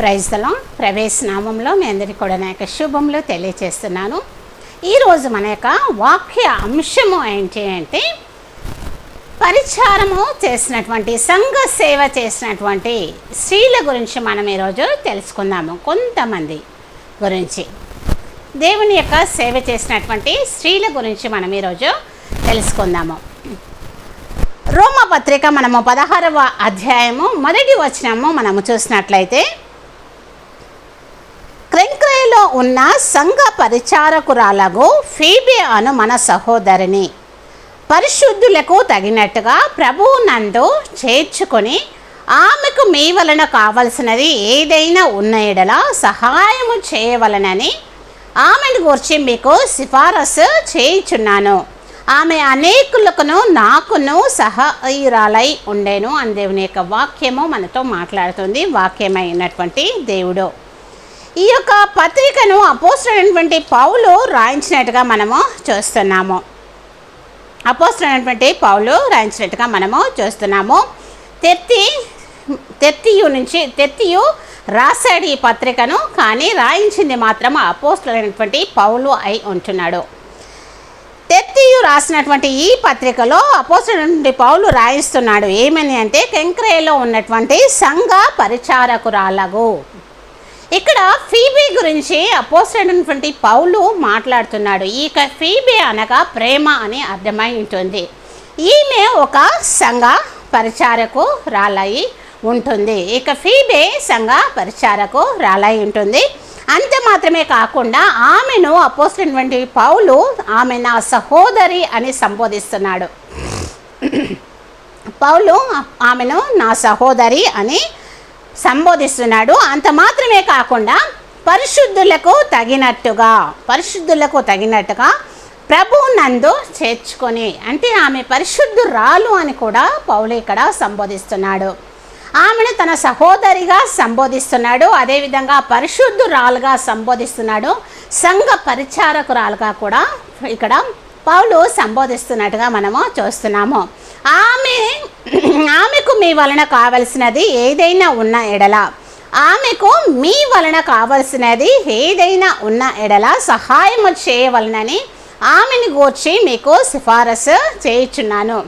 ప్రైజ్లో ప్రవేశ నామంలో మీ అందరికీ కూడా నా యొక్క శుభంలో తెలియచేస్తున్నాను. ఈరోజు మన యొక్క వాక్య అంశము ఏంటి అంటే పరిచారము చేసినటువంటి సంఘ సేవ చేసినటువంటి స్త్రీల గురించి మనం ఈరోజు తెలుసుకుందాము. కొంతమంది గురించి. దేవుని యొక్క సేవ చేసినటువంటి స్త్రీల గురించి మనం ఈరోజు తెలుసుకుందాము. రోమపత్రిక మనము పదహారవ అధ్యాయము మొదటి వచనము మనము చూసినట్లయితే క్రెంక్రేలో ఉన్న సంఘ పరిచారకురాలగు ఫీబే అను మన సహోదరిని పరిశుద్ధులకు తగినట్టుగా ప్రభువు నందు చేర్చుకొని ఆమెకు మీ వలన కావలసినది ఏదైనా ఉన్న ఎడల సహాయము చేయవలనని ఆమెను గురించి మీకు సిఫారసు చేయుచున్నాను. ఆమె అనేకులకును నాకును సహాయురాలై ఉండేను అని దేవుని యొక్క వాక్యము మనతో మాట్లాడుతుంది. వాక్యమైనటువంటి దేవుడు. ఈ యొక్క పత్రికను అపోస్టైనటువంటి పౌలు రాయించినట్టుగా మనము చూస్తున్నాము. అపోస్తుడైనటువంటి పౌలు రాయించినట్టుగా మనము చూస్తున్నాము. తెత్తి తెత్తియు నుంచి తెత్తియు రాశాడు ఈ పత్రికను కానీ రాయించింది మాత్రం అపోస్టైనటువంటి పౌలు అయి ఉంటున్నాడు. తెత్తియు రాసినటువంటి ఈ పత్రికలో అపోస్తుడైనటువంటి పౌలు రాయిస్తున్నాడు. ఏమని అంటే కెంక్రేలో ఉన్నటువంటి సంఘ పరిచారకురాలగు. ఇక్కడ ఫీబీ గురించి అపోసైనటువంటి పౌలు మాట్లాడుతున్నాడు. ఈ ఫీబీ అనగా ప్రేమ అని అర్థమై ఉంటుంది. ఈమె ఒక సంఘ పరిచారకు రాలయి ఉంటుంది. ఇక ఫీబే సంఘ పరిచారకు రాలయి ఉంటుంది. అంత మాత్రమే కాకుండా ఆమెను అపోసినటువంటి పౌలు ఆమె నా సహోదరి అని సంబోధిస్తున్నాడు. పౌలు ఆమెను నా సహోదరి అని సంబోధిస్తున్నాడు. అంత మాత్రమే కాకుండా పరిశుద్ధులకు తగినట్టుగా పరిశుద్ధులకు తగినట్టుగా ప్రభు నందు చేర్చుకొని అంటే ఆమె పరిశుద్ధురాలు అని కూడా పౌలు ఇక్కడ సంబోధిస్తున్నాడు. ఆమెను తన సహోదరిగా సంబోధిస్తున్నాడు. అదేవిధంగా పరిశుద్ధురాలుగా సంబోధిస్తున్నాడు. సంఘ పరిచారకురాలుగా కూడా ఇక్కడ పౌలు సంబోధిస్తున్నట్టుగా మనము చూస్తున్నాము. ఆమె ఆమెకు మీ వలన కావలసినది ఏదైనా ఉన్న ఎడల. ఆమెకు మీ వలన కావలసినది ఏదైనా ఉన్న ఎడల సహాయము చేయవలనని ఆమెను గూర్చి మీకు సిఫారసు చేయుచున్నాను.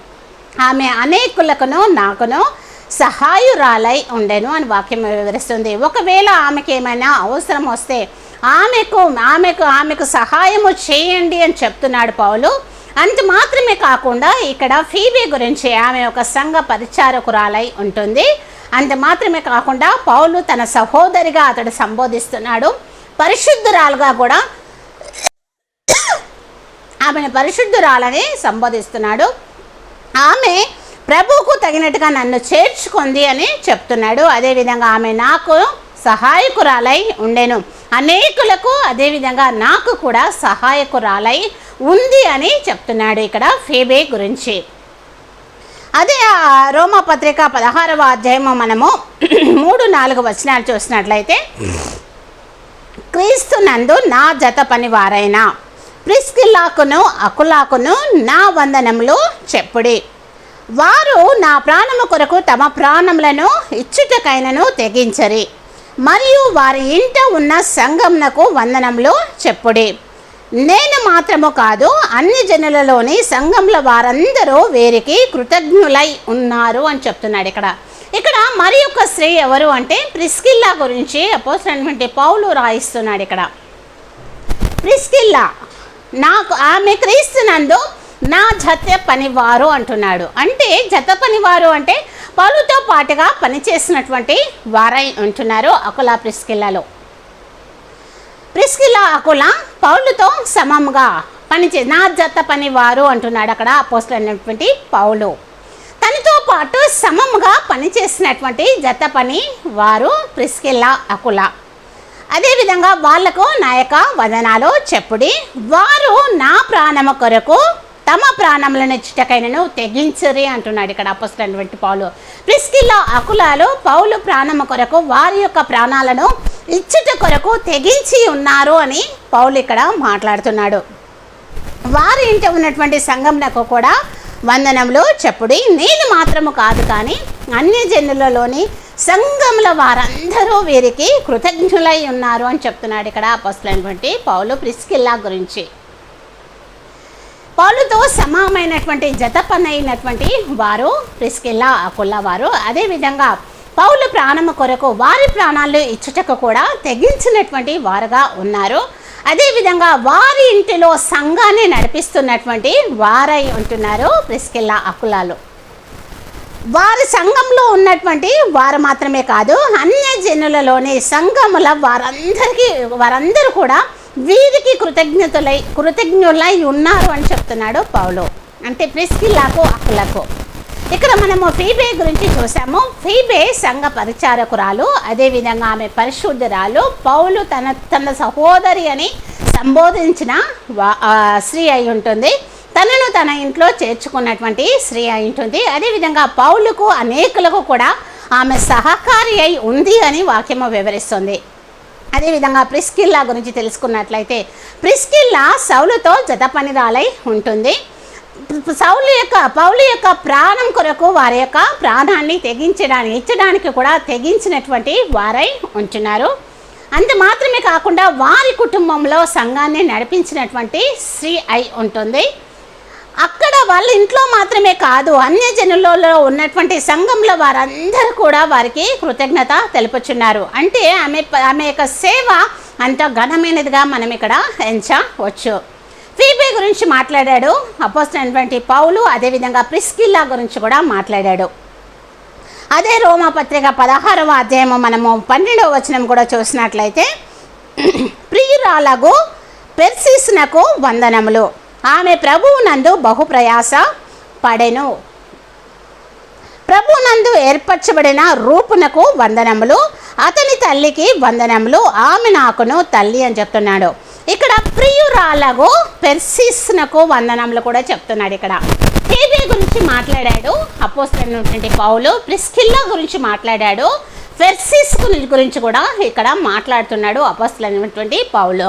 ఆమె అనేకులకును నాకును సహాయురాలై ఉండెను అని వాక్యం వివరిస్తుంది. ఒకవేళ ఆమెకి ఏమైనా అవసరం వస్తే ఆమెకు ఆమెకు ఆమెకు సహాయము చేయండి అని చెప్తున్నాడు పౌలు. అంత మాత్రమే కాకుండా ఇక్కడ ఫీబీ గురించి ఆమె ఒక సంఘ పరిచారకురాలై ఉంటుంది. అంత మాత్రమే కాకుండా పౌలు తన సహోదరిగా అతడు సంబోధిస్తున్నాడు. పరిశుద్ధురాలుగా కూడా ఆమెను పరిశుద్ధురాలని సంబోధిస్తున్నాడు. ఆమె ప్రభువుకు తగినట్టుగా నన్ను చేర్చుకుంది అని చెప్తున్నాడు. అదేవిధంగా ఆమె నాకు సహాయకురాలై ఉండెను. అనేకులకు అదేవిధంగా నాకు కూడా సహాయకురాలై ఉంది అని చెప్తున్నాడు ఇక్కడ ఫేబే గురించి. అదే రోమా పత్రిక పదహారవ అధ్యాయము మనము మూడు నాలుగు వచనాలు చూసినట్లయితే క్రీస్తు నందు నా జత పని వారైనా ప్రిస్కిల్లాకును అకులాకును నా వందనములు చెప్పుడి. వారు నా ప్రాణము కొరకు తమ ప్రాణములను ఇచ్చుటకైనను తెగించరి. మరియు వారి ఇంట ఉన్న సంఘమునకు వందనములు చెప్పుడి. నేను మాత్రము కాదు అన్ని జనులలోని సంఘంలో వారందరూ వీరికి కృతజ్ఞులై ఉన్నారు అని చెప్తున్నాడు ఇక్కడ. ఇక్కడ మరి ఒక స్త్రీ ఎవరు అంటే ప్రిస్కిల్లా గురించి అపోసినటువంటి పౌలు రాయిస్తున్నాడు ఇక్కడ. ప్రిస్కిల్లా నాకు ఆమె క్రీస్తునందు నా జత పనివారు అంటున్నాడు. అంటే జత పనివారు అంటే పౌలుతో పాటుగా పనిచేసినటువంటి వారై ఉంటున్నారు అకులా ప్రిస్కిల్లాలో. ప్రిస్కిల్లా అకుల పౌలుతో సమముగా పనిచే నా జత పనివారు అంటున్నాడు అక్కడ అపోస్తులైనటువంటి పౌలు. తనతో పాటు సమముగా పనిచేసినటువంటి జత పని వారు ప్రిస్కిల్లా అకుల. అదేవిధంగా వాళ్ళకు నా యొక్క వదనాలు చెప్పుడి వారు నా ప్రాణము కొరకు తమ ప్రాణములను చిటకైనను తెగించరి అంటున్నాడు ఇక్కడ అపస్తున్నటువంటి పౌలు. ప్రిస్కిల్లా అకులాలు పౌలు ప్రాణము కొరకు వారి యొక్క ప్రాణాలను ఇచ్చుట కొరకు తెగించి ఉన్నారు అని పౌలు ఇక్కడ మాట్లాడుతున్నాడు. వారి ఇంట ఉన్నటువంటి సంఘంలకు కూడా వందనంలో చెప్పుడి నేను మాత్రము కాదు కానీ అన్ని జనులలోని సంఘంలో వారందరూ వీరికి కృతజ్ఞులై ఉన్నారు అని చెప్తున్నాడు ఇక్కడ అపస్తులైనటువంటి పౌలు ప్రిస్కిల్లా గురించి. పౌలుతో సమానమైనటువంటి జతపనైనటువంటి వారు ప్రిస్కిల్లా అకుల్లా వారు. అదేవిధంగా పౌలు ప్రాణము కొరకు వారి ప్రాణాలు ఇచ్చుటకు కూడా తెగించినటువంటి వారుగా ఉన్నారు. అదేవిధంగా వారి ఇంటిలో సంఘాన్ని నడిపిస్తున్నటువంటి వారై ఉంటున్నారు ప్రిస్కిల్లా అకులాలు. వారి సంఘంలో ఉన్నటువంటి వారు మాత్రమే కాదు అన్య జనులలోని సంఘముల వారందరికీ వారందరూ కూడా వీరికి కృతజ్ఞతలై కృతజ్ఞులై ఉన్నారు అని చెప్తున్నాడు పౌలు. అంటే ప్రిస్కిల్లాకు అక్కులకు ఇక్కడ మనము ఫీబే గురించి చూసాము. ఫీబే సంఘ పరిచారకురాలు. అదేవిధంగా ఆమె పరిశుద్ధురాలు. పౌలు తన తన సహోదరి అని సంబోధించిన వా- స్త్రీ అయి ఉంటుంది. తనను తన ఇంట్లో చేర్చుకున్నటువంటి స్త్రీ అయి ఉంటుంది. అదేవిధంగా పౌలుకు అనేకులకు కూడా ఆమె సహకారి అయి ఉంది అని వాక్యము వివరిస్తుంది. అదేవిధంగా ప్రిస్కిల్లా గురించి తెలుసుకున్నట్లయితే ప్రిస్కిల్లా సౌలుతో జత పనిరాలై ఉంటుంది. సౌలు యొక్క పౌలు యొక్క ప్రాణం కొరకు వారి యొక్క ప్రాణాన్ని తెగించడానికి ఇచ్చడానికి కూడా తెగించినటువంటి వారై ఉంటున్నారు అంత మాత్రమే కాకుండా వారి కుటుంబంలో సంఘాన్ని నడిపించినటువంటి స్త్రీ అయి ఉంటుంది అక్కడ వాళ్ళ ఇంట్లో మాత్రమే కాదు అన్య జనులలో ఉన్నటువంటి సంఘంలో వారందరూ కూడా వారికి కృతజ్ఞత తెలుపుచున్నారు అంటే ఆమె ఆమె యొక్క సేవ అంత ఘనమైనదిగా మనం ఇక్కడ ఎంచవచ్చు ఫీబే గురించి మాట్లాడాడు. అపోజిట్ పౌలు అదేవిధంగా ప్రిస్కిల్లా గురించి కూడా మాట్లాడాడు. అదే రోమా పత్రిక పదహారవ అధ్యాయము మనము పన్నెండవ వచనం కూడా చూసినట్లయితే ప్రియురాలకు పెర్సిస్నకు వందనములు. ఆమె ప్రభువునందు బహుప్రయాస పడెను. ప్రభునందు ఏర్పరచబడిన రూపునకు వందనములు అతని తల్లికి వందనములు ఆమె నాకును తల్లి అని చెప్తున్నాడు. ఇక్కడ ప్రియురాలకు పెర్సిస్నకు వందనములు కూడా చెప్తున్నాడు ఇక్కడ. ఫేబే గురించి మాట్లాడాడు అపోస్తున్నటువంటి పౌలు ప్రిస్కిల్లా గురించి మాట్లాడాడు ఫెర్సిస్ గురించి కూడా ఇక్కడ మాట్లాడుతున్నాడు అపోస్తులైనటువంటి పౌలు.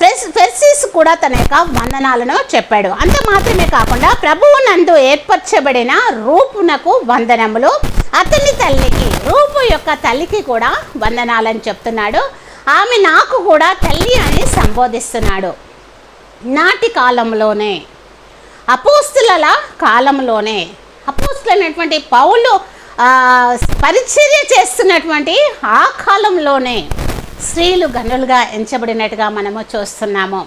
ఫెర్స్ ఫెర్సిస్ కూడా తన యొక్క వందనాలను చెప్పాడు. అంత మాత్రమే కాకుండా ప్రభువు నందు ఏర్పరచబడిన రూపునకు వందనములు అతని తల్లికి రూపు యొక్క తల్లికి కూడా వందనాలని చెప్తున్నాడు. ఆమె నాకు కూడా తల్లి అని సంబోధిస్తున్నాడు. నాటి కాలంలోనే అపోస్తుల కాలంలోనే అపోస్తులైనటువంటి పౌలు పరిచర్య చేస్తున్నటువంటి ఆ కాలంలోనే స్త్రీలు గనులుగా ఎంచబడినట్టుగా మనము చూస్తున్నాము.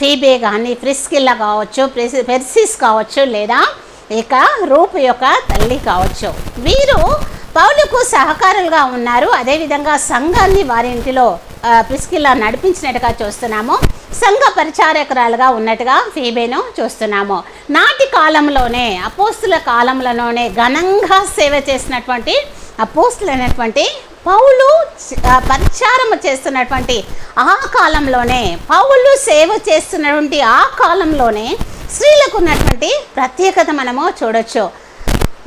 ఫీబే కానీ ప్రిస్కిల్లా కావచ్చు ప్రెస్- పెర్సిస్ కావచ్చు లేదా ఇక రూపు యొక్క తల్లి కావచ్చు. వీరు పౌలుకు సహకారులుగా ఉన్నారు. అదేవిధంగా సంఘాన్ని వారి ఇంటిలో ప్రిస్కిల్లా నడిపించినట్టుగా చూస్తున్నాము. సంఘ పరిచారకురాలుగా ఉన్నట్టుగా ఫీబేను చూస్తున్నాము. నాటి కాలంలోనే అపోస్తుల కాలంలోనే ఘనంగా సేవ చేసినటువంటి అపోస్తులైనటువంటి పౌలు పరిచారము చేస్తున్నటువంటి ఆ కాలంలోనే పౌలు సేవ చేస్తున్నటువంటి ఆ కాలంలోనే స్త్రీలకు ఉన్నటువంటి ప్రత్యేకత మనము చూడొచ్చు.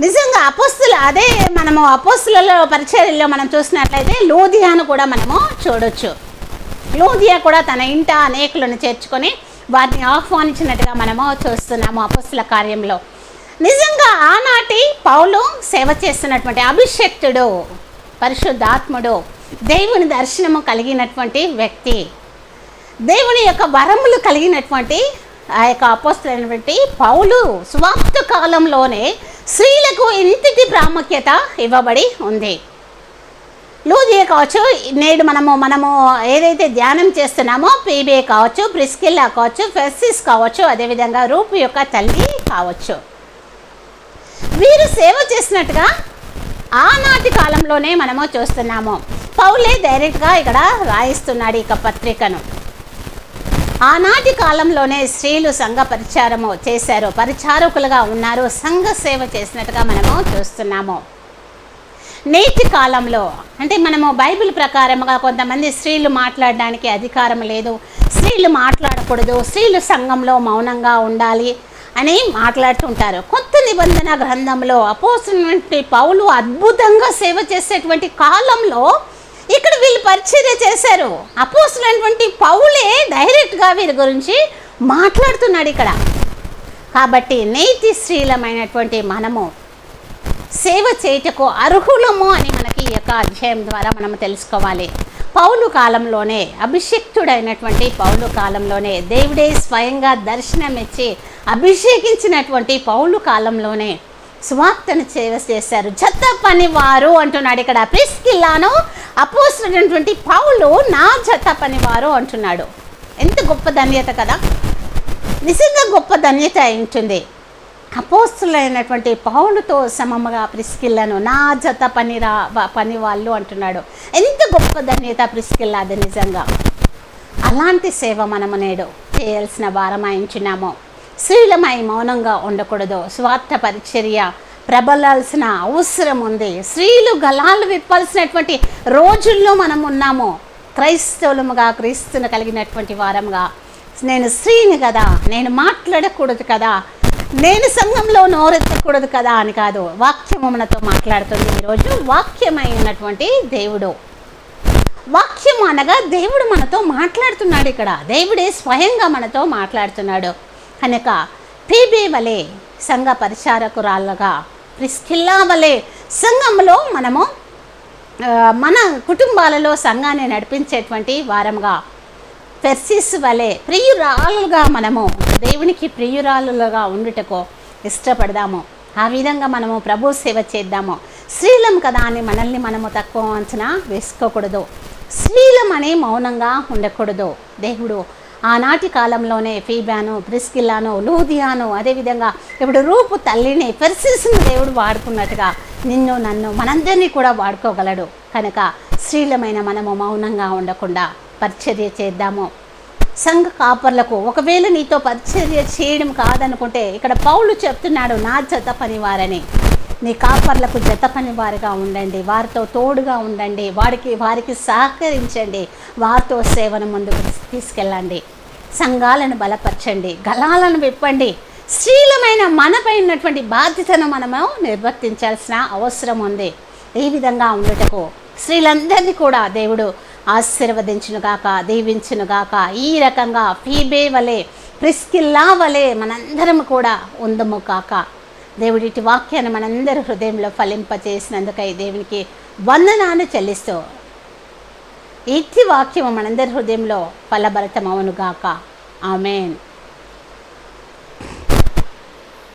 నిజంగా అపోస్తుల అదే మనము అపోస్తులలో పరిచర్యలో మనం చూసినట్లయితే లూధియాను కూడా మనము చూడొచ్చు. లూధియా కూడా తన ఇంట అనేకులను చేర్చుకొని వారిని ఆహ్వానించినట్టుగా మనము చూస్తున్నాము అపోస్తుల కార్యంలో. నిజంగా ఆనాటి పౌలు సేవ చేస్తున్నటువంటి అభిషక్తుడు పరిశుద్ధాత్ముడు దేవుని దర్శనము కలిగినటువంటి వ్యక్తి. దేవుని యొక్క వరములు కలిగినటువంటి ఆ యొక్క అపోస్తులైనటువంటి పౌలు స్వార్థ కాలంలోనే స్త్రీలకు ఇంతటి ప్రాముఖ్యత ఇవ్వబడి ఉంది. లూజియే కావచ్చు నేడు మనము మనము ఏదైతే ధ్యానం చేస్తున్నామో పీబీఏ కావచ్చు ప్రిస్కిల్లా కావచ్చు ఫెస్సిస్ కావచ్చు అదేవిధంగా రూపు యొక్క తల్లి కావచ్చు. వీరు సేవ చేసినట్టుగా ఆనాటి కాలంలోనే మనము చూస్తున్నాము. పౌలే డైరెక్ట్గా ఇక్కడ రాయిస్తున్నాడు ఇక పత్రికను. ఆనాటి కాలంలోనే స్త్రీలు సంఘ పరిచారము చేశారు. పరిచారకులుగా ఉన్నారు. సంఘ సేవ చేసినట్టుగా మనము చూస్తున్నాము. నేటి కాలంలో అంటే మనము బైబిల్ ప్రకారముగా కొంతమంది స్త్రీలు మాట్లాడడానికి అధికారం లేదు. స్త్రీలు మాట్లాడకూడదు. స్త్రీలు సంఘంలో మౌనంగా ఉండాలి అని మాట్లాడుతుంటారు. కొత్త నిబంధన గ్రంథంలో అపోసినటువంటి పౌలు అద్భుతంగా సేవ చేసేటువంటి కాలంలో ఇక్కడ వీళ్ళు పరిచర్య చేశారు. అపోసులైనటువంటి పౌలే డైరెక్ట్గా వీరి గురించి మాట్లాడుతున్నాడు ఇక్కడ. కాబట్టి నేతి స్త్రీలమైనటువంటి మనము సేవ చేయుటకు అర్హులము అని మనకి ఈ యొక్క అధ్యాయం ద్వారా మనం తెలుసుకోవాలి. పౌలు కాలంలోనే అభిషిక్తుడైనటువంటి పౌలు కాలంలోనే దేవుడే స్వయంగా దర్శనమిచ్చి అభిషేకించినటువంటి పౌలు కాలంలోనే సువార్తను సేవ చేశారు. జత పనివారు అంటున్నాడు ఇక్కడ. ప్రిస్కిల్లాను అపోస్తుడైనటువంటి పౌలు నా జత పనివారు అంటున్నాడు. ఎంత గొప్ప ధన్యత కదా? నిజంగా గొప్ప ధన్యత ఉంటుంది అపోస్తులైనటువంటి పౌలుతో సమముగా ప్రిస్కిల్లను నా జత పనిరా పని వాళ్ళు అంటున్నాడు. ఎంత గొప్ప ధన్యత ప్రిస్కిల్ల అది నిజంగా. అలాంటి సేవ మనము నేడు చేయాల్సిన వారమాయించున్నాము స్త్రీలమై మౌనంగా ఉండకూడదు. స్వార్థ పరిచర్య ప్రబలాల్సిన అవసరం ఉంది. స్త్రీలు గలాలు విప్పాల్సినటువంటి రోజుల్లో మనం ఉన్నాము. క్రైస్తవులముగా క్రీస్తును కలిగినటువంటి వారముగా. నేను స్త్రీని కదా నేను మాట్లాడకూడదు కదా నేను సంఘంలో నోరెత్తకూడదు కదా అని కాదు వాక్యము మనతో మాట్లాడుతుంది ఈరోజు వాక్యమై ఉన్నటువంటి దేవుడు. వాక్యం అనగా దేవుడు మనతో మాట్లాడుతున్నాడు ఇక్కడ. దేవుడే స్వయంగా మనతో మాట్లాడుతున్నాడు. కనుక పీబీ వలె సంఘ పరిచారకురాళ్ళగా ప్రిస్కిల్లా వలె సంఘంలో మనము మన కుటుంబాలలో సంఘాన్ని నడిపించేటువంటి వారంగా పెర్సిస్ వలె ప్రియురాలుగా మనము దేవునికి ప్రియురాలుగా ఉండుటకు ఇష్టపడదాము. ఆ విధంగా మనము ప్రభు సేవ చేద్దాము. స్త్రీలం కదా అని మనల్ని మనము తక్కువ అంచనా వేసుకోకూడదు. స్త్రీలం అని మౌనంగా ఉండకూడదు. దేవుడు ఆనాటి కాలంలోనే ఫీబాను ప్రిస్కిల్లాను లూదియాను అదేవిధంగా ఇప్పుడు రూపు తల్లిని పెర్సిస్ను దేవుడు వాడుకున్నట్టుగా నిన్ను నన్ను మనందరినీ కూడా వాడుకోగలడు. కనుక స్త్రీలమైన మనము మౌనంగా ఉండకుండా పరిచర్య చేద్దాము. సంఘ కాపర్లకు ఒకవేళ నీతో పరిచర్య చేయడం కాదనుకుంటే ఇక్కడ పౌలు చెప్తున్నాడు నా జత పనివారని. నీ కాపర్లకు జత పనివారిగా ఉండండి వారితో తోడుగా ఉండండి వారికి వారికి సహకరించండి వారితో సేవను ముందుకు తీసుకెళ్ళండి. సంఘాలను బలపరచండి గలాలను విప్పండి. స్త్రీలమైన మనపై ఉన్నటువంటి బాధ్యతను మనము నిర్వర్తించాల్సిన అవసరం ఉంది. ఈ విధంగా ఉండటకు స్త్రీలందరినీ కూడా దేవుడు ఆశీర్వదించునుగాక దీవించునుగాక. ఈ రకంగా ఫీబే వలె ప్రిస్కిల్లా వలె మనందరం కూడా ఉందము కాక. దేవుడిటి వాక్యాన్ని మనందరి హృదయంలో ఫలింపచేసినందుకై దేవునికి వందనాన్ని చెల్లిస్తూ ఇచ్చి వాక్యము మనందరి హృదయంలో ఫలభరితమవునుగాక. ఆమెన్.